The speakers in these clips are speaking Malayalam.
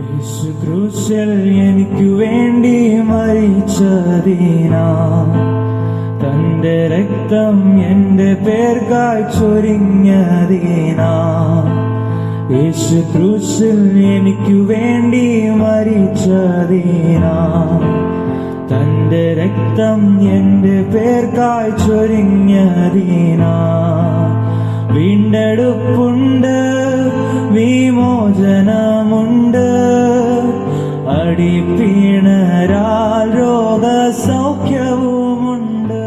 യേശു എനിക്ക് വേണ്ടി മരിച്ചതീനാ. തന്റെ രക്തം എന്റെ പേർക്കായി ചൊരിഞ്ഞതിനാ. യേശു ക്രൂശിൽ എനിക്കു വേണ്ടി മരിച്ചതീനാ. തന്റെ രക്തം എന്റെ പേർക്കായി ചൊരിഞ്ഞതിനാ. വീണ്ടെടുപ്പുണ്ട് വിമോചനമുണ്ട്. അടിപ്പീണരാൽ രോഗസൗഖ്യവുമുണ്ട്.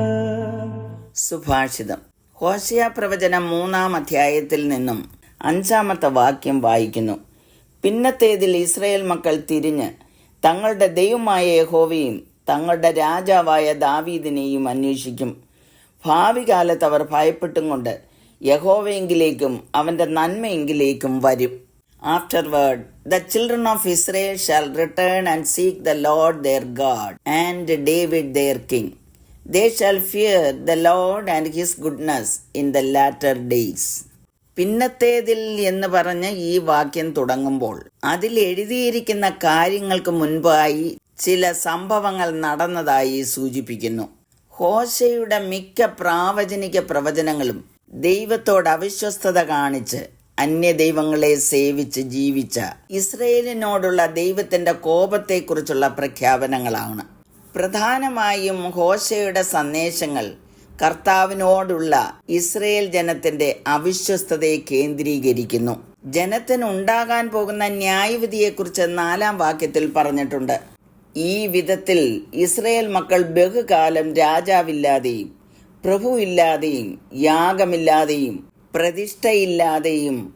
സുഭാഷിതം. ഹോസിയ പ്രവചനം മൂന്നാം അധ്യായത്തിൽ നിന്നും അഞ്ചാമത്തെ വാക്യം വായിക്കുന്നു. പിന്നത്തേതിൽ ഇസ്രയേൽ മക്കൾ തിരിഞ്ഞ് തങ്ങളുടെ ദൈവമായ യഹോവയും തങ്ങളുടെ രാജാവായ ദാവീദിനെയും അന്വേഷിക്കും. ഭാവി കാലത്ത് അവർ ഭയപ്പെട്ടും കൊണ്ട് യഹോവയെങ്കിലേക്കും അവന്റെ നന്മയെങ്കിലേക്കും വരും. Afterward the children of Israel shall return and seek the Lord their God and David their king they shall fear the Lord and his goodness in the latter days പിന്നത്തേതിൽ എന്ന് പറഞ്ഞ് ഈ വാക്യം തുടങ്ങുമ്പോൾ അതിൽ എഴുതിയിരിക്കുന്ന കാര്യങ്ങൾക്ക് മുൻപായി ചില സംഭവങ്ങൾ നടന്നതായി സൂചിപ്പിക്കുന്നു. ഹോശയുടെ മിക്ക പ്രാവചനിക പ്രവചനങ്ങളും ദൈവത്തോട് അവിശ്വസ്തത കാണിച്ച് അന്യദൈവങ്ങളെ സേവിച്ച് ജീവിച്ച ഇസ്രയേലിനോടുള്ള ദൈവത്തിന്റെ കോപത്തെക്കുറിച്ചുള്ള പ്രഖ്യാപനങ്ങളാണ്. പ്രധാനമായും ഹോശയുടെ സന്ദേശങ്ങൾ കർത്താവിനോടുള്ള ഇസ്രയേൽ ജനത്തിന്റെ അവിശ്വസ്തതയെ കേന്ദ്രീകരിക്കുന്നു. ജനത്തിന് ഉണ്ടാകാൻ പോകുന്ന ന്യായവിധിയെക്കുറിച്ച് നാലാം വാക്യത്തിൽ പറഞ്ഞിട്ടുണ്ട്. ഈ വിധത്തിൽ ഇസ്രയേൽ മക്കൾ ബഹുകാലം രാജാവില്ലാതെയും പ്രഭുവില്ലാതെയും യാഗമില്ലാതെയും പ്രതിഷ്ഠയില്ലാതെയും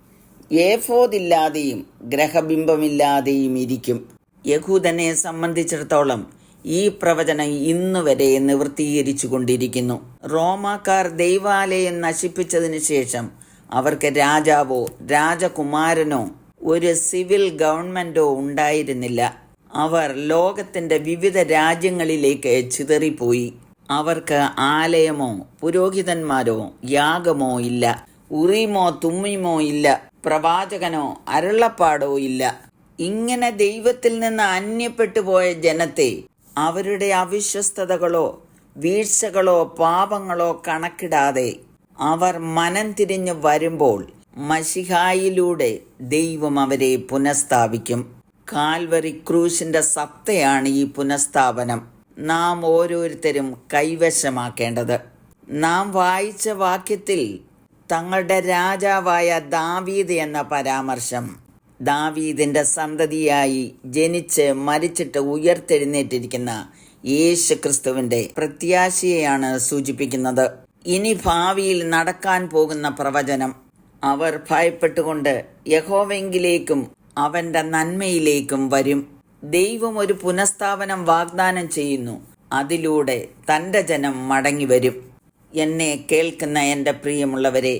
ഏഫോദില്ലാതെയും ഗ്രഹബിംബമില്ലാതെയും ഇരിക്കും. യഹൂദനെ സംബന്ധിച്ചിടത്തോളം ഈ പ്രവചനം ഇന്നുവരെ നിവൃത്തീകരിച്ചു കൊണ്ടിരിക്കുന്നു റോമാക്കാർ ദൈവാലയം നശിപ്പിച്ചതിന് ശേഷം അവർക്ക് രാജാവോ രാജകുമാരനോ ഒരു സിവിൽ ഗവൺമെന്റോ ഉണ്ടായിരുന്നില്ല. അവർ ലോകത്തിന്റെ വിവിധ രാജ്യങ്ങളിലേക്ക് ചിതറിപ്പോയി. അവർക്ക് ആലയമോ പുരോഹിതന്മാരോ യാഗമോ ഇല്ല ഉറിയുമോ തുമ്മിമോ ഇല്ല പ്രവാചകനോ അരുളപ്പാടോ ഇല്ല. ഇങ്ങനെ ദൈവത്തിൽ നിന്ന് അന്യപ്പെട്ടു പോയ ജനത്തെ അവരുടെ അവിശ്വസ്തതകളോ വീഴ്ചകളോ പാപങ്ങളോ കണക്കിടാതെ അവർ മനം തിരിഞ്ഞു വരുമ്പോൾ മഷിഹായിലൂടെ ദൈവം അവരെ പുനഃസ്ഥാപിക്കും. കാൽവറി ക്രൂശിന്റെ സത്തയാണ് ഈ പുനഃസ്ഥാപനം. നാം ഓരോരുത്തരും കൈവശമാക്കേണ്ടത്. നാം വായിച്ച വാക്യത്തിൽ തങ്ങളുടെ രാജാവായ ദാവീദ് എന്ന പരാമർശം ദാവീദിന്റെ സന്തതിയായി ജനിച്ച് മരിച്ചിട്ട് ഉയർത്തെഴുന്നേറ്റിരിക്കുന്ന യേശു ക്രിസ്തുവിന്റെ പ്രത്യാശയെയാണ് സൂചിപ്പിക്കുന്നത്. ഇനി ഭാവിയിൽ നടക്കാൻ പോകുന്ന പ്രവചനം അവർ ഭയപ്പെട്ടുകൊണ്ട് യഹോവെങ്കിലേക്കും അവന്റെ നന്മയിലേക്കും വരും. ദൈവം ഒരു പുനഃസ്ഥാപനം വാഗ്ദാനം ചെയ്യുന്നു. അതിലൂടെ തന്റെ ജനം മടങ്ങിവരും എന്നെ കേൾക്കുന്ന എന്റെ പ്രിയമുള്ളവരെ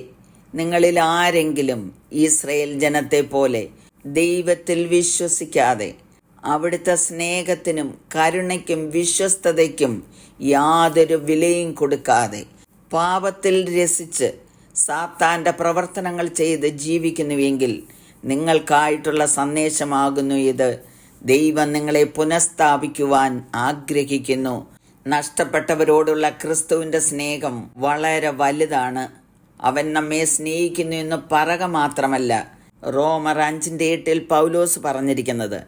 നിങ്ങളിൽ ആരെങ്കിലും ഇസ്രയേൽ ജനത്തെ പോലെ ദൈവത്തിൽ വിശ്വസിക്കാതെ അവിടുത്തെ സ്നേഹത്തിനും കരുണയ്ക്കും വിശ്വസ്തതയ്ക്കും യാതൊരു വിലയും കൊടുക്കാതെ പാപത്തിൽ രസിച്ച് സാത്താന്റെ പ്രവർത്തനങ്ങൾ ചെയ്ത് ജീവിക്കുന്നുവെങ്കിൽ നിങ്ങൾക്കായിട്ടുള്ള സന്ദേശമാകുന്നു ഇത്. ദൈവം നിങ്ങളെ പുനഃസ്ഥാപിക്കുവാൻ ആഗ്രഹിക്കുന്നു. നഷ്ടപ്പെട്ടവരോടുള്ള ക്രിസ്തുവിന്റെ സ്നേഹം വളരെ വലുതാണ്. അവൻ നമ്മെ സ്നേഹിക്കുന്നു എന്ന് പറക മാത്രമല്ല റോമർ അഞ്ചിന്റെ എട്ടിൽ പൗലോസ് പറഞ്ഞിരിക്കുന്നത്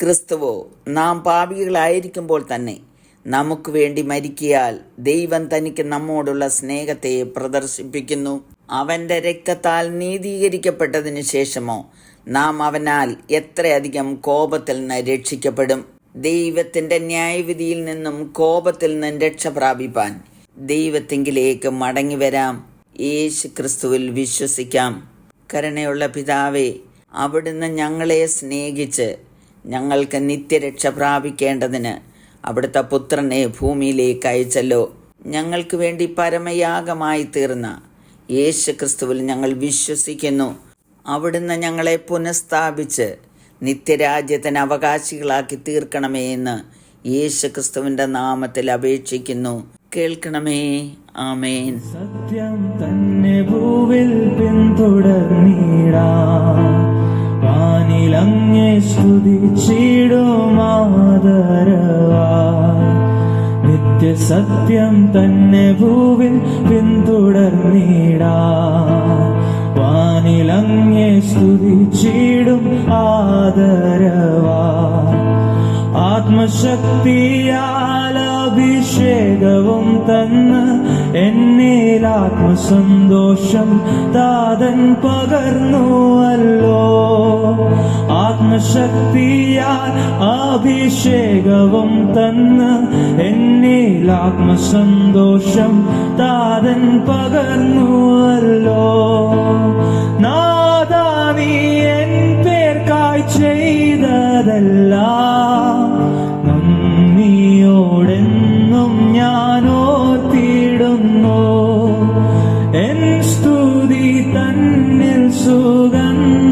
ക്രിസ്തുവോ നാം പാപികളായിരിക്കുമ്പോൾ തന്നെ നമുക്ക് വേണ്ടി മരിക്കിയാൽ ദൈവം തനിക്ക് നമ്മോടുള്ള സ്നേഹത്തെ പ്രദർശിപ്പിക്കുന്നു. അവന്റെ രക്തത്താൽ നീതീകരിക്കപ്പെട്ടതിനു ശേഷമോ? നാം അവനാൽ എത്രയധികം കോപത്തിൽ നിന്ന് രക്ഷിക്കപ്പെടും? ദൈവത്തിന്റെ ന്യായവിധിയിൽ നിന്നും കോപത്തിൽ നിന്നും രക്ഷ പ്രാപിപ്പാൻ ദൈവത്തിങ്കിലേക്ക് മടങ്ങി വരാം. യേശു ക്രിസ്തുവിൽ വിശ്വസിക്കാം. കരുണയുള്ള പിതാവേ അവിടുന്ന് ഞങ്ങളെ സ്നേഹിച്ച് ഞങ്ങൾക്ക് നിത്യരക്ഷ പ്രാപിക്കേണ്ടതിന് അവിടുത്തെ പുത്രനെ ഭൂമിയിലേക്ക് അയച്ചല്ലോ. ഞങ്ങൾക്ക് വേണ്ടി പരമയാഗമായി തീർന്ന യേശു ക്രിസ്തുവിൽ ഞങ്ങൾ വിശ്വസിക്കുന്നു. അവിടുന്ന് ഞങ്ങളെ പുനഃസ്ഥാപിച്ച് നിത്യരാജ്യത്തിന് അവകാശികളാക്കി തീർക്കണമേ എന്ന് യേശു ക്രിസ്തുവിന്റെ നാമത്തിൽ അപേക്ഷിക്കുന്നു. കേൾക്കണമേ. ആമേൻ. സത്യം തന്നെ ഭൂവിൽ പിന്തുടർന്നീടാനിലങ്ങേ നിത്യസത്യം തന്നെ ഭൂവിൽ പിന്തുടർന്നിടാ സ്തുതിച്ചിടും ആദരവാ. ആത്മശക്തിയാൽ അഭിഷേകവും തന്ന് എന്നിൽ ആത്മസന്തോഷം താതൻ പകർന്നുവല്ലോ ആത്മശക്തിയാൽ അഭിഷേകവും തന്ന് എന്നിൽ ആത്മസന്തോഷം താതൻ പകർന്നുവല്ലോ നാദാ നീ എൻ പേർക്കായി ചെയ്തതെല്ലാം നന്ദിയോടെന്നും ഞാൻ ഓർത്തിടുന്നു എൻ സ്തുതി സുഗന്ധങ്ങളാ